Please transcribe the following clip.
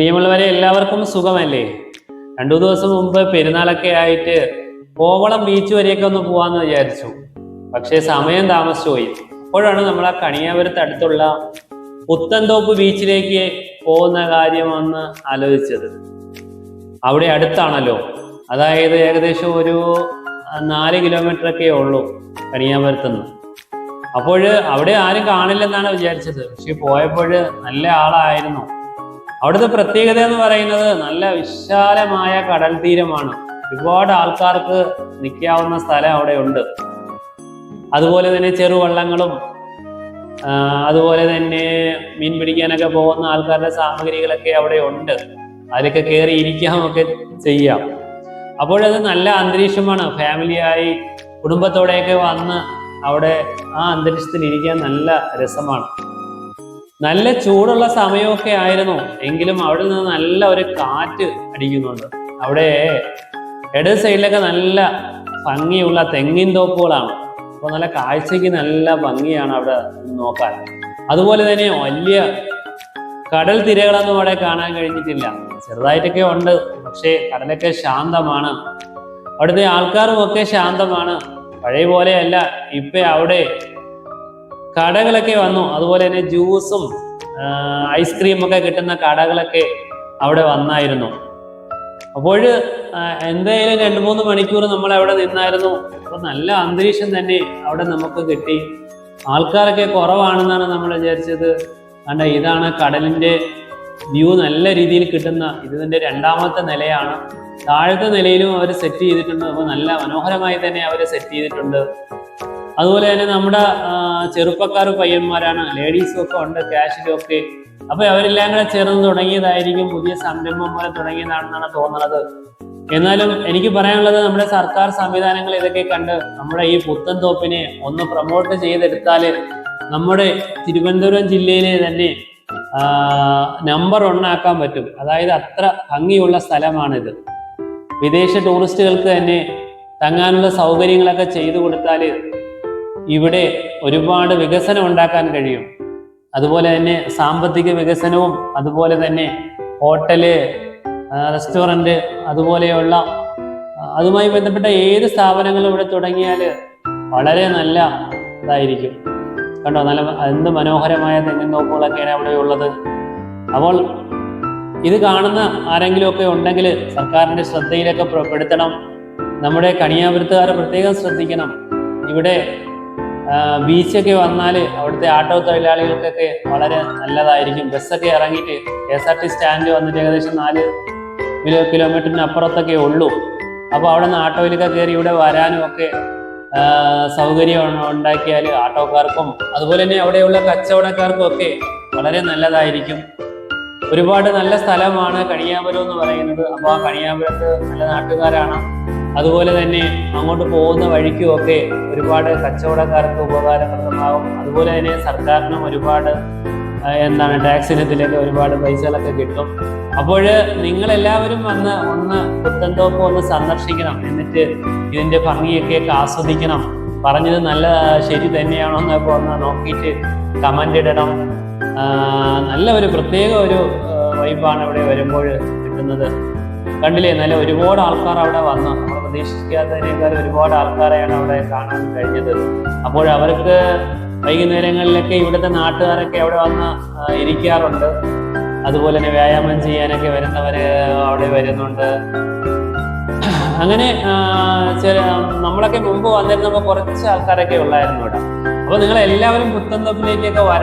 പ്രിയമുള്ളവരെ എല്ലാവർക്കും സുഖമല്ലേ? രണ്ടു ദിവസം മുമ്പ് പെരുന്നാളൊക്കെ ആയിട്ട് കോവളം ബീച്ച് വരെയൊക്കെ ഒന്ന് പോവാന്ന് വിചാരിച്ചു. പക്ഷേ സമയം താമസിച്ചു പോയി അപ്പോഴാണ് നമ്മൾ ആ കണിയാപുരത്ത് അടുത്തുള്ള പുത്തൻതോപ്പ് ബീച്ചിലേക്ക് പോകുന്ന കാര്യം ഒന്ന് ആലോചിച്ചത്. അവിടെ അടുത്താണല്ലോ. അതായത് ഏകദേശം ഒരു നാല് കിലോമീറ്റർ ഒക്കെ ഉള്ളൂ കണിയാപുരത്ത് നിന്ന് അപ്പോൾ അവിടെ ആരും കാണില്ലെന്നാണ് വിചാരിച്ചത്. പക്ഷെ പോയപ്പോൾ നല്ല ആളായിരുന്നു. അവിടുത്തെ പ്രത്യേകത എന്ന് പറയുന്നത് നല്ല വിശാലമായ കടൽ തീരമാണ്. ഒരുപാട് ആൾക്കാർക്ക് നിൽക്കാവുന്ന സ്ഥലം അവിടെ ഉണ്ട്. അതുപോലെ തന്നെ ചെറുവള്ളങ്ങളും അതുപോലെ തന്നെ മീൻ പിടിക്കാനൊക്കെ പോകുന്ന ആൾക്കാരുടെ സാമഗ്രികളൊക്കെ അവിടെ ഉണ്ട്. അതിലൊക്കെ കയറി ഇരിക്കാമൊക്കെ ചെയ്യാം. അപ്പോഴത് നല്ല അന്തരീക്ഷമാണ്. ഫാമിലിയായി കുടുംബത്തോടെയൊക്കെ വന്ന് അവിടെ ആ അന്തരീക്ഷത്തിൽ ഇരിക്കാൻ നല്ല രസമാണ്. നല്ല ചൂടുള്ള സമയമൊക്കെ ആയിരുന്നു. എങ്കിലും അവിടെ നിന്ന് നല്ല ഒരു കാറ്റ് അടിക്കുന്നുണ്ട്. അവിടെ ഇടത് സൈഡിലൊക്കെ നല്ല ഭംഗിയുള്ള തെങ്ങിൻ തോപ്പുകളാണ്. അപ്പോൾ നല്ല കാഴ്ചയ്ക്ക് നല്ല ഭംഗിയാണ് അവിടെ നോക്കാൻ. അതുപോലെ തന്നെ വലിയ കടൽ തിരകളൊന്നും അവിടെ കാണാൻ കഴിഞ്ഞിട്ടില്ല. ചെറുതായിട്ടൊക്കെ ഉണ്ട് പക്ഷേ കടലൊക്കെ ശാന്തമാണ്. അവിടുത്തെ ആൾക്കാരും ഒക്കെ ശാന്തമാണ്. പഴയ പോലെയല്ല ഇപ്പൊ അവിടെ കടകളൊക്കെ വന്നു. അതുപോലെ തന്നെ ജ്യൂസും ഐസ്ക്രീം ഒക്കെ കിട്ടുന്ന കടകളൊക്കെ അവിടെ വന്നായിരുന്നു. അപ്പോൾ എന്തായാലും രണ്ട് മൂന്ന് മണിക്കൂർ നമ്മൾ അവിടെ നിന്നായിരുന്നു. അപ്പൊ നല്ല അന്തരീക്ഷം തന്നെ അവിടെ നമുക്ക് കിട്ടി. ആൾക്കാരൊക്കെ കുറവാണെന്നാണ് നമ്മൾ വിചാരിച്ചത്. കണ്ട ഇതാണ് കടലിന്റെ വ്യൂ നല്ല രീതിയിൽ കിട്ടുന്ന ഇതിന്റെ രണ്ടാമത്തെ നിലയാണ്. താഴത്തെ നിലയിലും അവർ സെറ്റ് ചെയ്തിട്ടുണ്ട്. അപ്പോൾ നല്ല മനോഹരമായി തന്നെ അവർ സെറ്റ് ചെയ്തിട്ടുണ്ട്. അതുപോലെ തന്നെ നമ്മുടെ ചെറുപ്പക്കാർ പയ്യന്മാരാണ്. ലേഡീസും ഒക്കെ ഉണ്ട് ക്യാഷിലും ഒക്കെ. അപ്പൊ അവരെല്ലാം കൂടെ ചേർന്ന് തുടങ്ങിയതായിരിക്കും പുതിയ സംരംഭം പോലെ തുടങ്ങിയതാണെന്നാണ് തോന്നുന്നത് എന്നാലും എനിക്ക് പറയാനുള്ളത് നമ്മുടെ സർക്കാർ സംവിധാനങ്ങൾ ഇതൊക്കെ കണ്ട് നമ്മുടെ ഈ പുത്തൻ തോപ്പിനെ ഒന്ന് പ്രൊമോട്ട് ചെയ്തെടുത്താൽ നമ്മുടെ തിരുവനന്തപുരം ജില്ലയിലെ തന്നെ നമ്പർ ഒന്നാക്കാൻ പറ്റും. അതായത് അത്ര ഭംഗിയുള്ള സ്ഥലമാണിത്. വിദേശ ടൂറിസ്റ്റുകൾക്ക് തന്നെ തങ്ങാനുള്ള സൗകര്യങ്ങളൊക്കെ ചെയ്തു കൊടുത്താൽ ഇവിടെ ഒരുപാട് വികസനം ഉണ്ടാക്കാൻ കഴിയും. അതുപോലെ തന്നെ സാമ്പത്തിക വികസനവും അതുപോലെ തന്നെ ഹോട്ടൽ റെസ്റ്റോറന്റ് അതുപോലെയുള്ള അതുമായി ബന്ധപ്പെട്ട ഏത് സ്ഥാപനങ്ങളും ഇവിടെ തുടങ്ങിയാൽ വളരെ നല്ല ഇതായിരിക്കും. കണ്ടോ? നല്ല എന്ത് മനോഹരമായ തെങ്ങിൻ തോപ്പുകളൊക്കെയാണ് അവിടെ ഉള്ളത്. അപ്പോൾ ഇത് കാണുന്ന ആരെങ്കിലുമൊക്കെ ഉണ്ടെങ്കിൽ സർക്കാരിന്റെ ശ്രദ്ധയിലൊക്കെ പെടുത്തണം. നമ്മുടെ കണിയാപുരത്തുകാർ പ്രത്യേകം ശ്രദ്ധിക്കണം. ഇവിടെ ബീച്ചൊക്കെ വന്നാൽ അവിടുത്തെ ആട്ടോ തൊഴിലാളികൾക്കൊക്കെ വളരെ നല്ലതായിരിക്കും. ബസ്സൊക്കെ ഇറങ്ങിയിട്ട് K S R T stand വന്നിട്ട് ഏകദേശം നാല് കിലോ കിലോമീറ്ററിന് അപ്പുറത്തൊക്കെ ഉള്ളൂ. അപ്പോൾ അവിടെ നിന്ന് ആട്ടോയിലൊക്കെ കയറി ഇവിടെ വരാനും ഒക്കെ സൗകര്യം ഉണ്ടാക്കിയാൽ ആട്ടോക്കാർക്കും അതുപോലെ തന്നെ അവിടെയുള്ള കച്ചവടക്കാർക്കും ഒക്കെ വളരെ നല്ലതായിരിക്കും. ഒരുപാട് നല്ല സ്ഥലമാണ് കണിയാപുരം എന്ന് പറയുന്നത്. അപ്പോൾ ആ കണിയാപുരത്ത് നല്ല നാട്ടുകാരാണ്. അതുപോലെ തന്നെ അങ്ങോട്ട് പോകുന്ന വഴിക്കും ഒക്കെ ഒരുപാട് കച്ചവടക്കാർക്ക് ഉപകാരപ്രദമാകും. അതുപോലെ തന്നെ സർക്കാരിനും ഒരുപാട് എന്താണ് ടാക്സ് ഇനത്തിലേക്ക് ഒരുപാട് പൈസകളൊക്കെ കിട്ടും. അപ്പോൾ നിങ്ങളെല്ലാവരും വന്ന് ഒന്ന് പുത്തൻതോപ്പ് ഒന്ന് സന്ദർശിക്കണം. എന്നിട്ട് ഇതിന്റെ ഭംഗിയൊക്കെ ആസ്വദിക്കണം. പറഞ്ഞത് നല്ല ശരി തന്നെയാണോ എന്നൊക്കെ ഒന്ന് നോക്കിയിട്ട് കമന്റ് ഇടണം. നല്ല ഒരു പ്രത്യേക ഒരു വൈബാണ് ഇവിടെ വരുമ്പോൾ കിട്ടുന്നത്. കണ്ടില്ലേ? നല്ല ഒരുപാട് ആൾക്കാർ അവിടെ വന്നു. പ്രതീക്ഷിക്കാത്തതിനേക്കാൾ ഒരുപാട് ആൾക്കാരെയാണ് അവിടെ കാണാൻ കഴിഞ്ഞത്. അപ്പോൾ അവർക്ക് വൈകുന്നേരങ്ങളിലൊക്കെ ഇവിടുത്തെ നാട്ടുകാരൊക്കെ അവിടെ വന്ന് ഇരിക്കാറുണ്ട്. അതുപോലെ തന്നെ വ്യായാമം ചെയ്യാനൊക്കെ വരുന്നവര് അവിടെ വരുന്നുണ്ട്. അങ്ങനെ ചില നമ്മളൊക്കെ മുമ്പ് വന്നിരുന്നപ്പോൾ കുറച്ച് ആൾക്കാരൊക്കെ ഉള്ളായിരുന്നു ഇവിടെ. അപ്പൊ നിങ്ങൾ എല്ലാവരും പുത്തൻതൊപ്പിലേക്കൊക്കെ വരണം